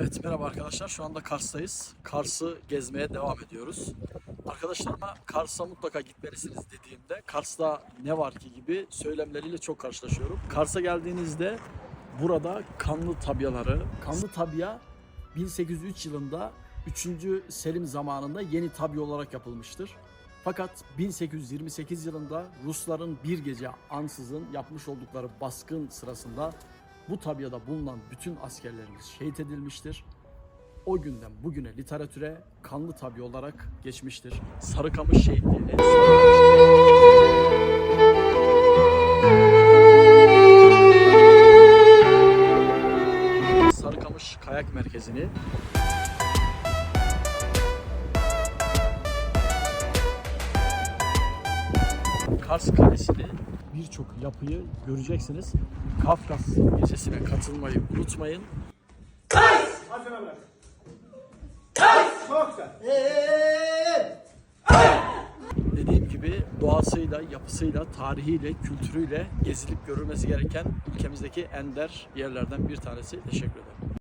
Evet merhaba arkadaşlar. Şu anda Kars'tayız. Kars'ı gezmeye devam ediyoruz. Arkadaşlarıma Kars'a mutlaka gitmelisiniz dediğimde Kars'ta ne var ki gibi söylemleriyle çok karşılaşıyorum. Kars'a geldiğinizde burada kanlı tabyaları, kanlı tabya 1803 yılında 3. Selim zamanında yeni tabya olarak yapılmıştır. Fakat 1828 yılında Rusların bir gece ansızın yapmış oldukları baskın sırasında bu tabyada bulunan bütün askerlerimiz şehit edilmiştir. O günden bugüne literatüre kanlı tabya olarak geçmiştir. Sarıkamış şehitliğini Sarıkamış Kayak Merkezi'ni Kars Kalesi'ni birçok yapıyı göreceksiniz. Kafkas gecesine katılmayı unutmayın. Bırak. Çok güzel. Dediğim gibi doğasıyla, yapısıyla, tarihiyle, kültürüyle gezilip görülmesi gereken ülkemizdeki ender yerlerden bir tanesi. Teşekkür ederim.